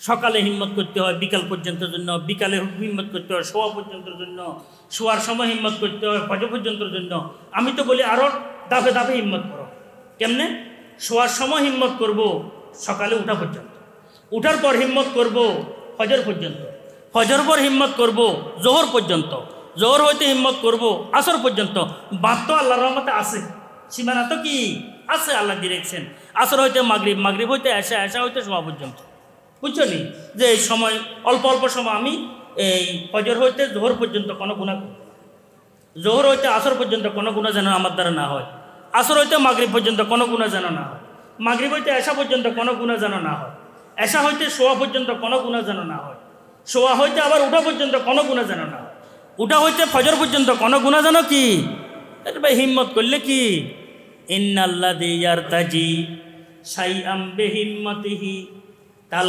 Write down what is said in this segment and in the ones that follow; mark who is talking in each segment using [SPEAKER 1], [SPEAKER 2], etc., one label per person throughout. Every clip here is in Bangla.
[SPEAKER 1] সকালে হিম্মত করতে হয়, বিকাল পর্যন্ত জন্য, বিকালে হিম্মত করতে হয় শোয়া পর্যন্ত জন্য শোয়ার সময় হিম্মত করতে হয় ফজ পর্যন্তর জন্য। আমি তো বলি আরও দাফে দাফে হিম্মত করো। কেমনে? শোয়ার সময় হিম্মত করব, সকালে উঠা পর্যন্ত। উঠার পর হিম্মত করব, ফজর পর্যন্ত। ফজর পর হিম্মত করব, জোহর পর্যন্ত। জোহর হইতে হিম্মত করব, আসর পর্যন্ত। বাদ তো আল্লাহর রহমতে আছে। সীমানা তো কি? আছে আল্লাহ ডিরেকশন আসর হইতে মাগরিব মাগরিব হইতে এসা এসা হইতে শোয়া পর্যন্ত। বুঝছ নি যে এই সময়, অল্প অল্প সময় আমি এই ফজর হইতে জোহর পর্যন্ত কোনো গুণা জোহর হইতে আসর পর্যন্ত কোনো গুণা যেন আমার দ্বারা না হয়। আসর হইতে মাগরিব পর্যন্ত কোনো গুণা যেন না হয়। মাগরিব হইতে এসা পর্যন্ত কোনো গুণা যেন না হয়। এসা হইতে শোয়া পর্যন্ত কোনো গুণা যেন না হয়। শোয়া হইতে আবার উঠা পর্যন্ত কোনো গুণা যেন না হয়। উঠা হইতে ফজর পর্যন্ত কোনো গুণা যেন কি? এটা ভাই, হিম্মত করলে কি? ইন্নাল্লা দিয়ার তাজি সাই আম্বে হিম্মতিহি তাল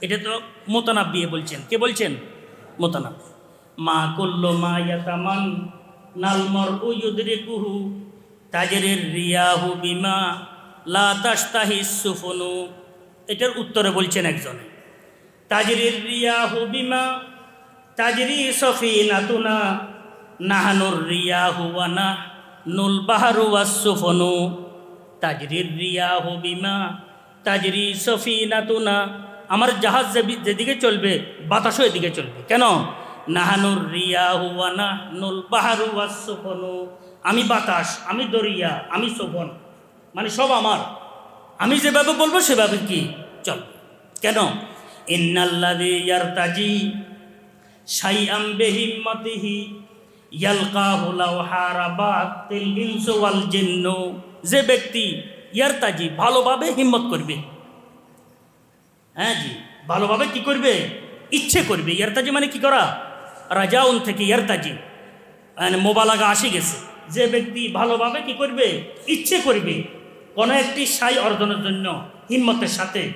[SPEAKER 1] এটা তো মোতানাব বিয়ে বলছেন। কে বলছেন? মোতানাব। মা করল মা ইয়াতামান নালমর উয়ুদরিকুহু তাজরির রিয়াহু বিমা, লা তাস্তাহি সুফুনু। এটার উত্তরে বলছেন একজনে। তাজরির রিয়াহু বিমা, তাজরি সফিনাতুনা, নাহানুর রিয়াহু ওয়ানা নুল বাহারু ওয়াসুফনু তাজরির রিয়াহু বিমা, তাজরি সফিনাতুনা আমার জাহাজ যেদিকে চলবে, বাতাসও এদিকে চলবে। কেন? নাহানুর রিয়াহু ওয়ানা নুল বাহারু ওয়াসুফনু আমি বাতাস, আমি দরিয়া, আমি সোফন মানে সব আমার। আমি যেভাবে বলব সেভাবে কি? চল কেন? লাউ হারাবাতিল ইনসু ওয়াল যে ব্যক্তি ইয়ারতাজি, ভালোভাবে হিম্মত করবে। হ্যাঁ জি। ভালোভাবে কি করবে? ইচ্ছে করবে। ইয়ারতাজি মানে কি করা? রাজাউন থেকে ইয়ারতাজি। মানে মোবালাগা আসে গেছে। যে ব্যক্তি ভালোভাবে কি করবে? ইচ্ছে করবে। কোনো একটি সাই অর্জনের জন্য হিম্মতের সাথে।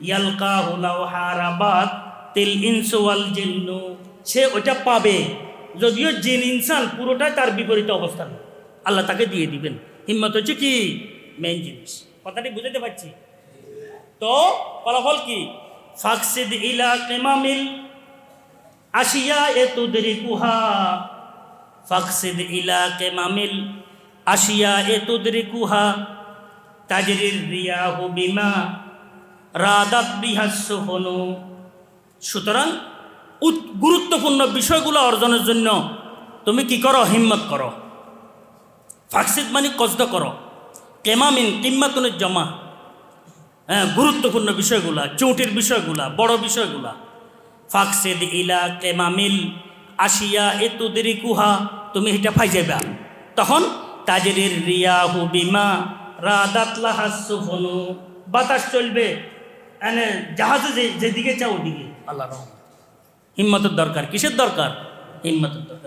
[SPEAKER 1] ইয়ালকা হুলাও হারাবাদ তেল ইনসোয়াল জিন্নু। সে ওটা পাবে। যদিও জিন ইনসান পুরোটাই তার বিপরীত অবস্থান। আল্লাহ তাকে দিয়ে দিবেন। হিম্মত হচ্ছে কি? মেইন জিনিস। কথাটি বুঝাতে পারছি? তো ফলাফল কি? ফাকসিদ ইলা কেমামিল আশিয়া এ তুদরি কুহা ফাকসিদ ইলা কেমামিল আশিয়া এ তুদরি কুহা তাজরির রিয়াহু বিমা রাদাত বিহাসুফনু সুতরাং উত- গুরুত্বপূর্ণ বিষয়গুলো অর্জনের জন্য তুমি কি করো? হিম্মত করো। ফাকসিদ মানে কষ্ট করো। কেমামিন কিম্মাতুনের জমা। হ্যাঁ গুরুত্বপূর্ণ বিষয়গুলা চৌটির বিষয়গুলা বড় বিষয়গুলা। ফাকসেদ ইলা কেমামিল আসিয়া এ তুদেরি কুহা তুমি এটা ফাই যাবা তখন তাজেরের রিয়াহু বিমা রাদাতলা হাসুফনু বাতাস চলবে এনে জাহাজে যেদিকে চাও ওদিকে। আল্লাহ রহমান হিম্মতের দরকার কিসের দরকার? হিম্মতের দরকার।